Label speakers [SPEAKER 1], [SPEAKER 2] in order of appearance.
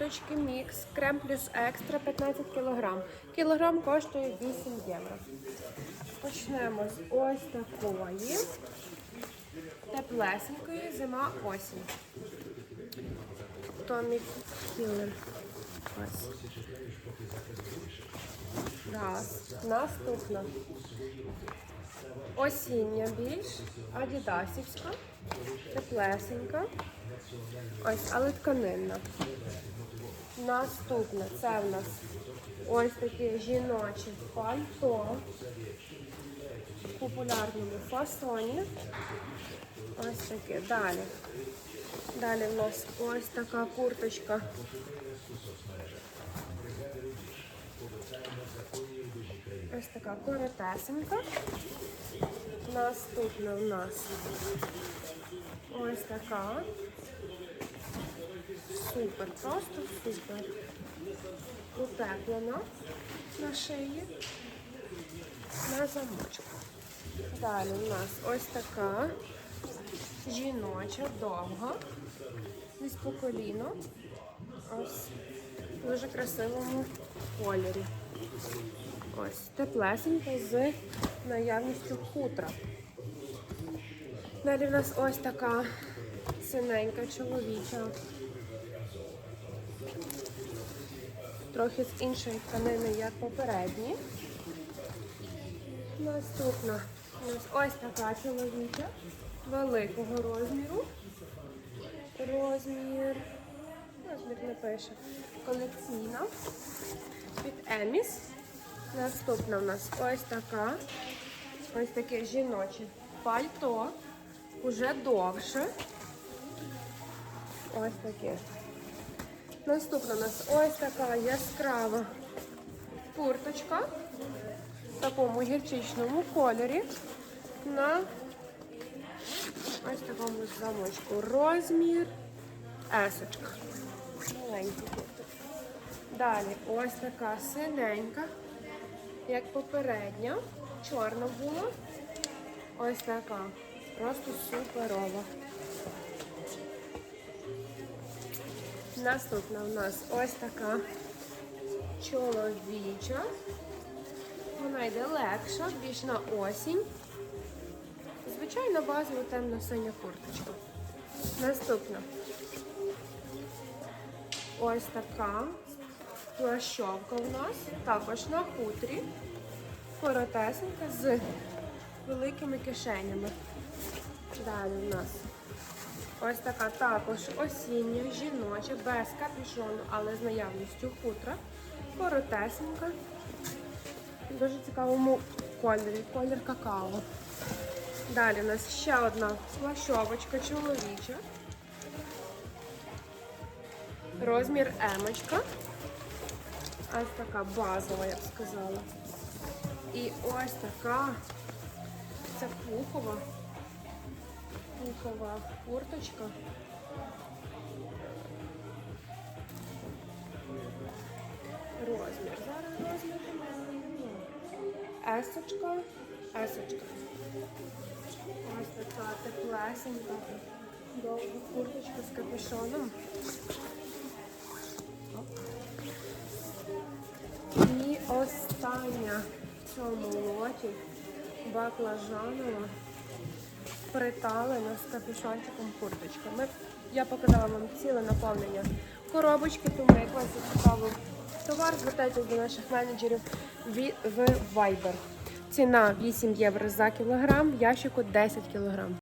[SPEAKER 1] курточки мікс, крем плюс екстра 15 кг. Кілограм коштує 8 євро. Почнемо з ось такої. Теплесенької зима осінь. Томі Кілер. Раз. Наступна. Осіння більш. Адідасівська. Теплесенька. Ось, але тканинна. Наступне це в нас ось таке жіноче пальто в популярному фасоні. Ось таке. Далі. Далі в нас ось така курточка. Ось така коротесенька. Наступна в нас ось така. Супер, просто супер. Утеплена на шиї, на замочку. Далі у нас ось така жіноча, довга, десь по коліно. Ось в дуже красивому кольорі. Ось теплесенька з наявністю хутра. Далі в нас ось така синенька чоловіча. Трохи з іншої тканини, як попередні. Наступна у нас ось така чоловіча великого розміру. Розмір. Пише. Колекційна. Від Еміс. Наступна у нас ось така. Ось таке жіноче пальто. Уже довше. Ось таке. Наступна у нас ось така яскрава курточка в такому гірчичному кольорі на ось такому замочку. Розмір есочка. Далі ось така синенька, як попередня. Чорна була. Ось така. Просто суперова. Наступна у нас ось така чоловіча. Вона йде легша, більш на осінь. Звичайно, базова темно-синя курточка. Наступна. Ось така плащовка у нас. Також на хутрі. Коротесенька з великими кишенями. Далі у нас ось така також осіння, жіноча, без капюшону, але з наявністю хутра. Коротесенька. Дуже цікавому кольорі, колір какао. Далі у нас ще одна плащовочка чоловіча. Розмір емочка. Ось така базова, я б сказала. І ось така це пухова. Пухова курточка. Розмір. Зараз розмір. Есочка. Есочка. Ось така теплесенька. Довга курточка з капюшоном. Остання в цьому лоті баклажанова приталена з капюшончиком курточка. Я показала вам ціле наповнення коробочки, тому як вас зацікавив товар, звертайтесь до наших менеджерів в Viber. Ціна 8 євро за кілограм, ящику 10 кілограм.